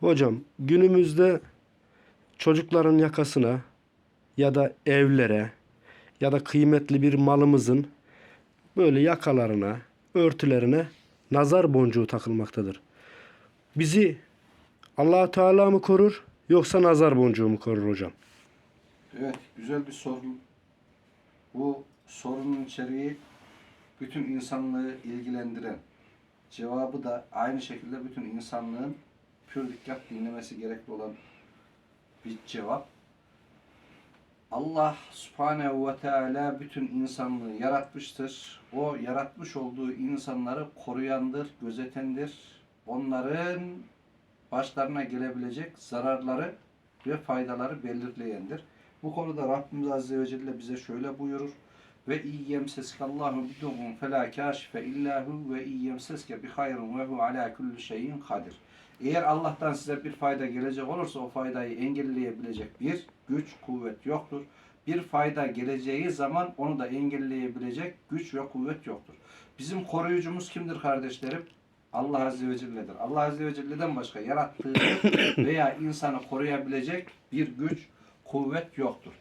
Hocam günümüzde çocukların yakasına ya da evlere ya da kıymetli bir malımızın böyle yakalarına, örtülerine nazar boncuğu takılmaktadır. Bizi allah Teala mı korur yoksa nazar boncuğu mu korur hocam? Evet, güzel bir soru. Bu sorunun içeriği bütün insanlığı ilgilendiren, cevabı da aynı şekilde bütün insanlığın pür dikkat dinlemesi gerekli olan bir cevap. Allah subhanehu ve teala bütün insanlığı yaratmıştır. O yaratmış olduğu insanları koruyandır, gözetendir. Onların başlarına gelebilecek zararları ve faydaları belirleyendir. Bu konuda Rabbimiz Azze ve Celle bize şöyle buyurur. Ve iyyem seskallahu bidugun felâ kâşife illâhu ve iyyem seske bi hayrun ve hu alâ kulli şeyin kadir. Eğer Allah'tan size bir fayda gelecek olursa o faydayı engelleyebilecek bir güç, kuvvet yoktur. Bir fayda geleceği zaman onu da engelleyebilecek güç ve kuvvet yoktur. Bizim koruyucumuz kimdir kardeşlerim? Allah Azze ve Celle'dir. Allah Azze ve Celle'den başka yarattığı veya insanı koruyabilecek bir güç, kuvvet yoktur.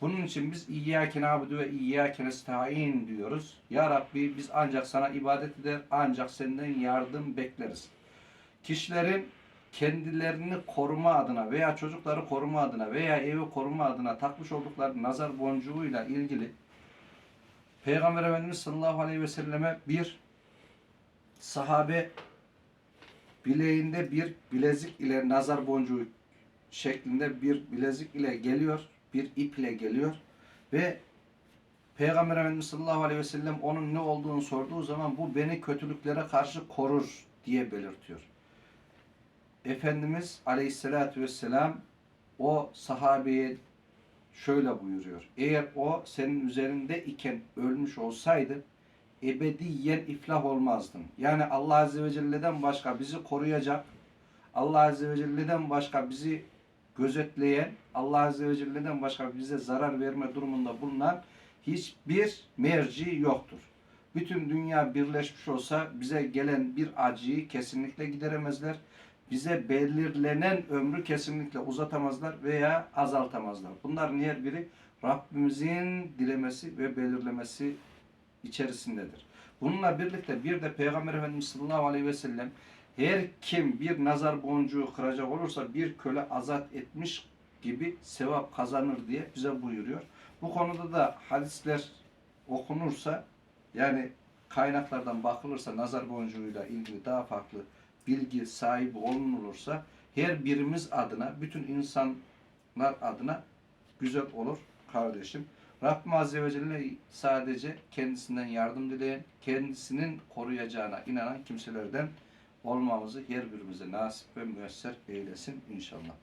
Bunun için biz İyyâke nâbudu ve İyyâke nesta'in diyoruz. Ya Rabbi biz ancak sana ibadet eder, ancak senden yardım bekleriz. Kişilerin kendilerini koruma adına veya çocukları koruma adına veya evi koruma adına takmış oldukları nazar boncuğuyla ilgili Peygamber Efendimiz sallallahu aleyhi ve selleme bir sahabe bileğinde bir bilezik ile nazar boncuğu şeklinde bir bilezik ile geliyor, bir ip ile geliyor ve Peygamber Efendimiz sallallahu aleyhi ve sellem onun ne olduğunu sorduğu zaman bu beni kötülüklere karşı korur diye belirtiyor. Efendimiz aleyhissalatü vesselam o sahabeye şöyle buyuruyor. Eğer o senin üzerinde iken ölmüş olsaydı ebediyen iflah olmazdın. Yani Allah Azze ve Celle'den başka bizi koruyacak, Allah Azze ve Celle'den başka bizi gözetleyen, Allah Azze ve Celle'den başka bize zarar verme durumunda bulunan hiçbir merci yoktur. Bütün dünya birleşmiş olsa bize gelen bir acıyı kesinlikle gideremezler. Bize belirlenen ömrü kesinlikle uzatamazlar veya azaltamazlar. Bunların her biri Rabbimizin dilemesi ve belirlemesi içerisindedir. Bununla birlikte bir de Peygamber Efendimiz sallallahu aleyhi ve sellem her kim bir nazar boncuğu kıracak olursa bir köle azat etmiş gibi sevap kazanır diye bize buyuruyor. Bu konuda da hadisler okunursa yani kaynaklardan bakılırsa nazar boncuğuyla ilgili daha farklı bilgi sahibi olunursa her birimiz adına bütün insanlar adına güzel olur kardeşim. Rabbim Azze ve Celle sadece kendisinden yardım dileyen, kendisinin koruyacağına inanan kimselerden olmamızı her birimize nasip ve müyesser eylesin inşallah.